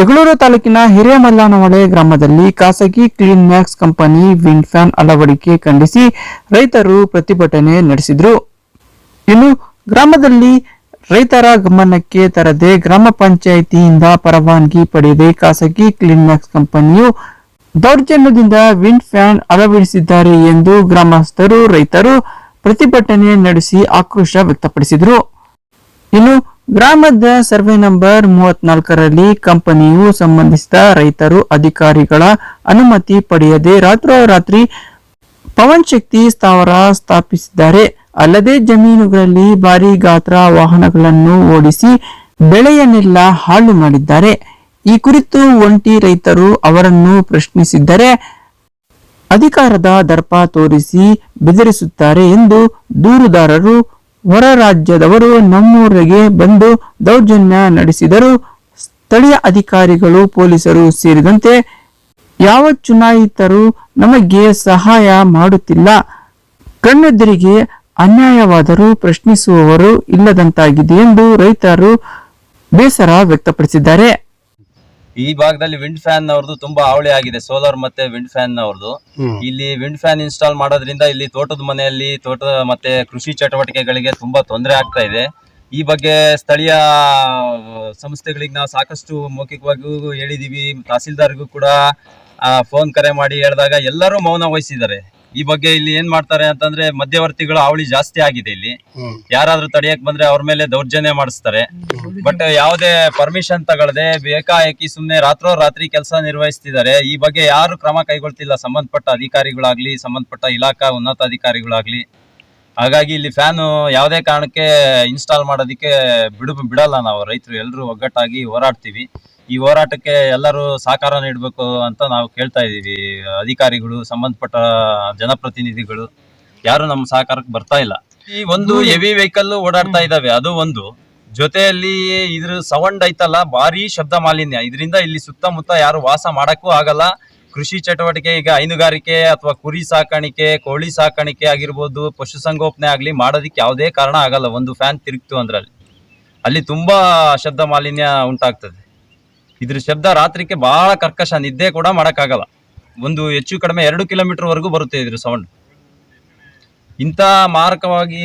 ಜಗಳೂರು ತಾಲೂಕಿನ ಹಿರೇಮಲ್ಲನಹೊಳೆ ಗ್ರಾಮದಲ್ಲಿ ಖಾಸಗಿ Clean Max company wind fan ಅಳವಡಿಕೆ ಖಂಡಿಸಿ ರೈತರು ಪ್ರತಿಭಟನೆ ನಡೆಸಿದರು. ಇನ್ನು ಗ್ರಾಮದಲ್ಲಿ ರೈತರ ಗಮನಕ್ಕೆ ತರದೆ ಗ್ರಾಮ ಪಂಚಾಯಿತಿಯಿಂದ ಪರವಾನಗಿ ಪಡೆಯದೆ ಖಾಸಗಿ ಕ್ಲೀನ್ ಮ್ಯಾಕ್ಸ್ ಕಂಪನಿಯು ದೌರ್ಜನ್ಯದಿಂದ ವಿಂಡ್ ಫ್ಯಾನ್ ಅಳವಡಿಸಿದ್ದಾರೆ ಎಂದು ಗ್ರಾಮಸ್ಥರು, ರೈತರು ಪ್ರತಿಭಟನೆ ನಡೆಸಿ ಆಕ್ರೋಶ ವ್ಯಕ್ತಪಡಿಸಿದರು. ಇನ್ನು ಗ್ರಾಮದ ಸರ್ವೆ ನಂಬರ್ ಮೂವತ್ನಾಲ್ಕರಲ್ಲಿ ಕಂಪನಿಯು ಸಂಬಂಧಿಸಿದ ರೈತರು ಅಧಿಕಾರಿಗಳ ಅನುಮತಿ ಪಡೆಯದೆ ರಾತ್ರೋರಾತ್ರಿ ಪವನ್ ಶಕ್ತಿ ಸ್ಥಾವರ ಸ್ಥಾಪಿಸಿದ್ದಾರೆ. ಅಲ್ಲದೆ ಜಮೀನುಗಳಲ್ಲಿ ಭಾರಿ ಗಾತ್ರ ವಾಹನಗಳನ್ನು ಓಡಿಸಿ ಬೆಳೆಯನ್ನೆಲ್ಲ ಹಾಳು ಮಾಡಿದ್ದಾರೆ. ಈ ಕುರಿತು ಒಂಟಿ ರೈತರು ಅವರನ್ನು ಪ್ರಶ್ನಿಸಿದ್ದರೆ ಅಧಿಕಾರದ ದರ್ಪ ತೋರಿಸಿ ಬೆದರಿಸುತ್ತಾರೆ ಎಂದು ದೂರುದಾರರು ಹೊರ ರಾಜ್ಯದವರು ನಮ್ಮೂರಿಗೆ ಬಂದು ದೌರ್ಜನ್ಯ ನಡೆಸಿದರು. ಸ್ಥಳೀಯ ಅಧಿಕಾರಿಗಳು, ಪೊಲೀಸರು ಸೇರಿದಂತೆ ಯಾವ ಚುನಾಯಿತರು ನಮಗೆ ಸಹಾಯ ಮಾಡುತ್ತಿಲ್ಲ. ಕಣ್ಣೆದುರಿಗೆ ಅನ್ಯಾಯವಾದರೂ ಪ್ರಶ್ನಿಸುವವರು ಇಲ್ಲದಂತಾಗಿದೆ ಎಂದು ರೈತರು ಬೇಸರ ವ್ಯಕ್ತಪಡಿಸಿದ್ದಾರೆ. ಈ ಭಾಗದಲ್ಲಿ ವಿಂಡ್ ಫ್ಯಾನ್ ಅವ್ರದ್ದು ತುಂಬಾ ಹಾವಳಿ ಆಗಿದೆ. ಸೋಲಾರ್ ಮತ್ತೆ ವಿಂಡ್ ಫ್ಯಾನ್ ಅವ್ರದ್ದು ಇಲ್ಲಿ ವಿಂಡ್ ಫ್ಯಾನ್ ಇನ್ಸ್ಟಾಲ್ ಮಾಡೋದ್ರಿಂದ ಇಲ್ಲಿ ತೋಟದ ಮನೆಯಲ್ಲಿ ತೋಟ ಮತ್ತೆ ಕೃಷಿ ಚಟುವಟಿಕೆಗಳಿಗೆ ತುಂಬಾ ತೊಂದರೆ ಆಗ್ತಾ ಇದೆ. ಈ ಬಗ್ಗೆ ಸ್ಥಳೀಯ ಸಂಸ್ಥೆಗಳಿಗೆ ನಾವು ಸಾಕಷ್ಟು ಮೌಖಿಕವಾಗಿಯೂ ಹೇಳಿದೀವಿ. ತಹಸೀಲ್ದಾರ್ಗೂ ಕೂಡ ಫೋನ್ ಕರೆ ಮಾಡಿ ಹೇಳಿದಾಗ ಎಲ್ಲರೂ ಮೌನ ವಹಿಸಿದ್ದಾರೆ. ಈ ಬಗ್ಗೆ ಇಲ್ಲಿ ಏನ್ ಮಾಡ್ತಾರೆ ಅಂತಂದ್ರೆ ಮಧ್ಯವರ್ತಿಗಳು ಹಾವಳಿ ಜಾಸ್ತಿ ಆಗಿದೆ ಇಲ್ಲಿ. ಯಾರಾದ್ರೂ ತಡೆಯಕ್ ಬಂದ್ರೆ ಅವ್ರ ಮೇಲೆ ದೌರ್ಜನ್ಯ ಮಾಡಿಸ್ತಾರೆ. ಬಟ್ ಯಾವುದೇ ಪರ್ಮಿಷನ್ ತಗೊಳ್ಳದೆ ಬೇಕಾಏಕಿ ಸುಮ್ನೆ ರಾತ್ರೋ ರಾತ್ರಿ ಕೆಲಸ ನಿರ್ವಹಿಸ್ತಿದ್ದಾರೆ. ಈ ಬಗ್ಗೆ ಯಾರು ಕ್ರಮ ಕೈಗೊಳ್ತಿಲ್ಲ. ಸಂಬಂಧಪಟ್ಟ ಅಧಿಕಾರಿಗಳಾಗ್ಲಿ ಸಂಬಂಧಪಟ್ಟ ಇಲಾಖಾ ಉನ್ನತಾಧಿಕಾರಿಗಳಾಗ್ಲಿ. ಹಾಗಾಗಿ ಇಲ್ಲಿ ಫ್ಯಾನು ಯಾವುದೇ ಕಾರಣಕ್ಕೆ ಇನ್ಸ್ಟಾಲ್ ಮಾಡೋದಕ್ಕೆ ಬಿಡು ಬಿಡಲ್ಲ ನಾವು. ರೈತರು ಎಲ್ಲರೂ ಒಗ್ಗಟ್ಟಾಗಿ ಹೋರಾಡ್ತೀವಿ. ಈ ಹೋರಾಟಕ್ಕೆ ಎಲ್ಲರೂ ಸಹಕಾರ ನೀಡಬೇಕು ಅಂತ ನಾವು ಕೇಳ್ತಾ ಇದೀವಿ ಅಧಿಕಾರಿಗಳು ಸಂಬಂಧಪಟ್ಟ ಜನಪ್ರತಿನಿಧಿಗಳು ಯಾರು ನಮ್ಮ ಸಹಕಾರಕ್ಕೆ ಬರ್ತಾ ಇಲ್ಲ. ಈ ಒಂದು ಹೆವಿ ವೆಹಿಕಲ್ ಓಡಾಡ್ತಾ ಇದಾವೆ ಅದು ಒಂದು. ಜೊತೆಯಲ್ಲಿ ಇದ್ರ ಸೌಂಡ್ ಐತಲ್ಲ ಭಾರಿ ಶಬ್ದ ಮಾಲಿನ್ಯ. ಇದರಿಂದ ಇಲ್ಲಿ ಸುತ್ತಮುತ್ತ ಯಾರು ವಾಸ ಮಾಡಕ್ಕೂ ಆಗಲ್ಲ. ಕೃಷಿ ಚಟುವಟಿಕೆ ಈಗ ಹೈನುಗಾರಿಕೆ ಅಥವಾ ಕುರಿ ಸಾಕಾಣಿಕೆ ಕೋಳಿ ಸಾಕಾಣಿಕೆ ಆಗಿರ್ಬೋದು ಪಶುಸಂಗೋಪನೆ ಆಗಲಿ ಮಾಡೋದಕ್ಕೆ ಯಾವುದೇ ಕಾರಣ ಆಗಲ್ಲ. ಒಂದು ಫ್ಯಾನ್ ತಿರುಗ್ತು ಅಂದ್ರೆ ಅಲ್ಲಿ ತುಂಬಾ ಶಬ್ದ ಮಾಲಿನ್ಯ ಉಂಟಾಗ್ತದೆ. ಇದ್ರ ಶಬ್ದ ರಾತ್ರಿಗೆ ಬಹಳ ಕರ್ಕಶ, ನಿದ್ದೆ ಕೂಡ ಮಾಡೋಕ್ಕಾಗಲ್ಲ. ಒಂದು ಹೆಚ್ಚು ಕಡಿಮೆ ಎರಡು ಕಿಲೋಮೀಟರ್ ವರೆಗೂ ಬರುತ್ತೆ ಇದ್ರ ಸೌಂಡ್ ಇಂಥ ಮಾರಕವಾಗಿ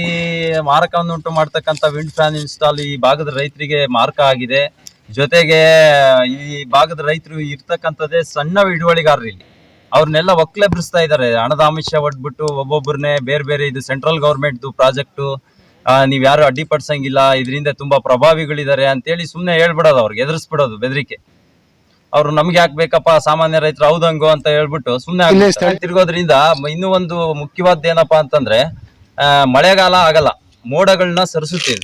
ಮಾರಕವನ್ನು ಉಂಟು ಮಾಡ್ತಕ್ಕಂಥ ವಿಂಡ್ ಫ್ಯಾನ್ ಇನ್ಸ್ಟಾಲ್ ಈ ಭಾಗದ ರೈತರಿಗೆ ಮಾರಕ ಆಗಿದೆ. ಜೊತೆಗೆ ಈ ಭಾಗದ ರೈತರು ಇರ್ತಕ್ಕಂಥದ್ದೇ ಸಣ್ಣ ಹಿಡುವಳಿಗಾರರು ಇಲ್ಲಿ. ಅವ್ರನ್ನೆಲ್ಲ ಒಕ್ಲೆಬ್ರಿಸ್ತಾ ಇದ್ದಾರೆ. ಹಣದ ಆಮಿಷ ಒಡ್ಬಿಟ್ಟು ಒಬ್ಬೊಬ್ಬರನ್ನೇ ಬೇರೆ ಬೇರೆ ಇದು ಸೆಂಟ್ರಲ್ ಗೌರ್ಮೆಂಟ್ದು ಪ್ರಾಜೆಕ್ಟು ನೀವ್ ಯಾರು ಅಡ್ಡಿಪಡಿಸಂಗಿಲ್ಲ ಇದರಿಂದ ತುಂಬಾ ಪ್ರಭಾವಿಗಳಿದ್ದಾರೆ ಅಂತೇಳಿ ಸುಮ್ಮನೆ ಹೇಳ್ಬಿಡೋದು ಅವ್ರಿಗೆ ಎದುರಿಸ್ಬಿಡೋದು ಬೆದರಿಕೆ. ಅವ್ರು ನಮ್ಗೆ ಯಾಕೆ ಬೇಕಪ್ಪ ಸಾಮಾನ್ಯ ರೈತರು ಹೌದಂಗೋ ಅಂತ ಹೇಳ್ಬಿಟ್ಟು ಸುಮ್ಮನೆ ತಿರುಗೋದ್ರಿಂದ ಇನ್ನೂ ಒಂದು ಮುಖ್ಯವಾದ ಏನಪ್ಪಾ ಅಂತಂದ್ರೆ ಆ, ಮಳೆಗಾಲ ಆಗಲ್ಲ ಮೋಡಗಳನ್ನ ಸರಿಸುತ್ತಿದೆ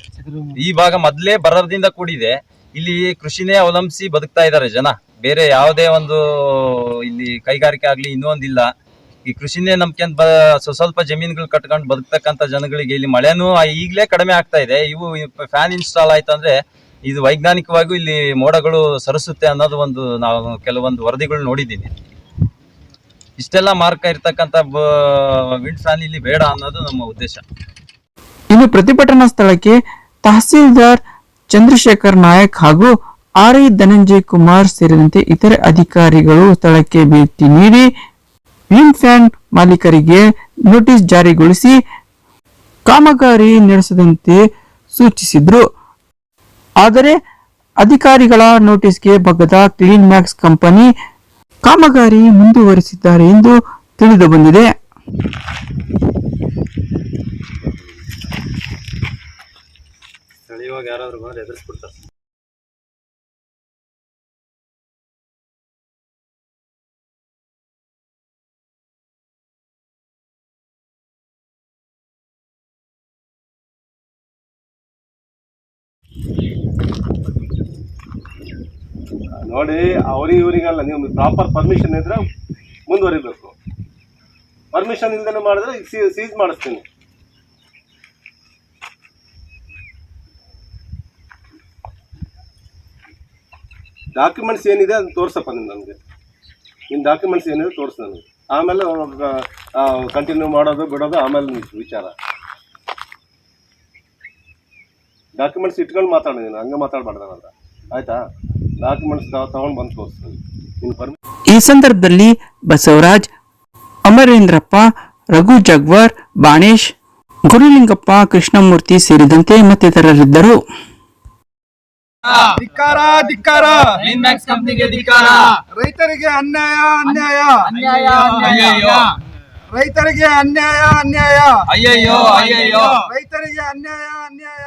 ಈ ಭಾಗ ಮೊದ್ಲೇ ಬರದಿಂದ ಕೂಡಿದೆ ಇಲ್ಲಿ ಕೃಷಿನೇ ಅವಲಂಬಿಸಿ ಬದುಕ್ತಾ ಇದ್ದಾರೆ ಜನ. ಬೇರೆ ಯಾವುದೇ ಒಂದು ಇಲ್ಲಿ ಕೈಗಾರಿಕೆ ಆಗ್ಲಿ ಇನ್ನೊಂದಿಲ್ಲ. ಈ ಕೃಷಿನೇ ನಂಬ್ಕೊಂಡ್ ಬ ಸ್ವಸ್ವಲ್ಪ ಜಮೀನುಗಳು ಕಟ್ಕೊಂಡು ಬದುಕ್ತಕ್ಕಂಥ ಜನಗಳಿಗೆ ಇಲ್ಲಿ ಮಳೆನೂ ಈಗಲೇ ಕಡಿಮೆ ಆಗ್ತಾ ಇದೆ. ಇವು ಫ್ಯಾನ್ ಇನ್ಸ್ಟಾಲ್ ಆಯ್ತಂದ್ರೆ ಇದು ವೈಜ್ಞಾನಿಕವಾಗಿ ಇಲ್ಲಿ ಮೋಡಗಳು ಸರಿಸುತ್ತೆ ಅನ್ನೋದು ಒಂದು ನಾವು ಕೆಲವೊಂದು ವರದಿಗಳು ನೋಡಿದ್ದೀನಿ ಇಷ್ಟೆಲ್ಲ ಮಾರ್ಕ ಇರ್ತಕ್ಕಂಥ ವಿಂಡ್ ಫ್ಯಾನ್ ಇಲ್ಲಿ ಬೇಡ ಅನ್ನೋದು ನಮ್ಮ ಉದ್ದೇಶ. ಇನ್ನು ಪ್ರತಿಭಟನಾ ಸ್ಥಳಕ್ಕೆ ತಹಸೀಲ್ದಾರ್ ಚಂದ್ರಶೇಖರ್ ನಾಯಕ್ ಹಾಗೂ ಆರ್ ಐ ಧನಂಜಯ್ ಕುಮಾರ್ ಸೇರಿದಂತೆ ಇತರೆ ಅಧಿಕಾರಿಗಳು ಸ್ಥಳಕ್ಕೆ ಭೇಟಿ ನೀಡಿ ಫ್ಯಾನ್ ಮಾಲೀಕರಿಗೆ ನೋಟಿಸ್ ಜಾರಿಗೊಳಿಸಿ ಕಾಮಗಾರಿ ನಡೆಸದಂತೆ ಸೂಚಿಸಿದ್ರು. ಆದರೆ ಅಧಿಕಾರಿಗಳ ನೋಟಿಸ್ಗೆ ಬಗ್ಗದ ಕ್ಲೀನ್ ಮ್ಯಾಕ್ಸ್ ಕಂಪನಿ ಕಾಮಗಾರಿ ಮುಂದುವರಿಸಿದ್ದಾರೆ ಎಂದು ತಿಳಿದು ಬಂದಿದೆ. ಸ್ಥಳೀಯವಾಗಿ ಯಾರಾದ್ರೂ ಬಂದ್ರೆ ಎದುರಿಸ್ಬಿಡ್ತಾರೆ. ನೋಡಿ ಅವ್ರಿಗೆ ಇವರಿಗಲ್ಲ, ನೀವು ಪ್ರಾಪರ್ ಪರ್ಮಿಷನ್ ಇದ್ರೆ ಮುಂದುವರಿಬೇಕು. ಪರ್ಮಿಷನ್ ಇಲ್ದೇನೆ ಮಾಡಿದ್ರೆ ಸೀಸ್ ಮಾಡಿಸ್ತೀನಿ. ಡಾಕ್ಯುಮೆಂಟ್ಸ್ ಏನಿದೆ ಅದನ್ನ ತೋರ್ಸಪ್ಪ ನೀನು ನನಗೆ. ನಿನ್ನ ಡಾಕ್ಯುಮೆಂಟ್ಸ್ ಏನಿದೆ ತೋರಿಸ್ ನನಗೆ. ಆಮೇಲೆ ಕಂಟಿನ್ಯೂ ಮಾಡೋದು, ಬಿಡೋದು, ಆಮೇಲೆ ವಿಚಾರ. ಡಾಕ್ಯುಮೆಂಟ್ಸ್ ಇಟ್ಕೊಂಡು ಮಾತಾಡು ನೀನು, ಹಂಗೆ ಮಾತಾಡ್ಬಾರ್ದು ಹತ್ರ ಆಯ್ತಾ? ಡಾಕ್ಯುಮೆಂಟ್ಸ್ ತಗೊಂಡು ಬಂದು ತೋರಿಸ್ತೀನಿ ನಿನ್ನ ಈ ಸಂದರ್ಭದಲ್ಲಿ ಬಸವರಾಜ್ ಅಮರೇಂದ್ರಪ್ಪ ರಘು ಜಗ್ವರ್ ಬಾಣೇಶ್ ಗುರುಲಿಂಗಪ್ಪ ಕೃಷ್ಣಮೂರ್ತಿ ಸೇರಿದಂತೆ ಮತ್ತಿತರರಿದ್ದರು. ಧಿಕ್ಕಾರ ಧಿಕ್ಕಾರ. ಮ್ಯಾಕ್ಸ್ ಕಂಪ್ನಿಗೆ ಧಿಕ್ಕಾರ. ರೈತರಿಗೆ ಅನ್ಯಾಯ ಅನ್ಯಾಯ. ಅನ್ಯಾಯ ಅನ್ಯಾಯ. ರೈತರಿಗೆ ಅನ್ಯಾಯ ಅನ್ಯಾಯ. ಅಯ್ಯಯ್ಯೋ ಅಯ್ಯಯ್ಯೋ. ರೈತರಿಗೆ ಅನ್ಯಾಯ ಅನ್ಯಾಯ.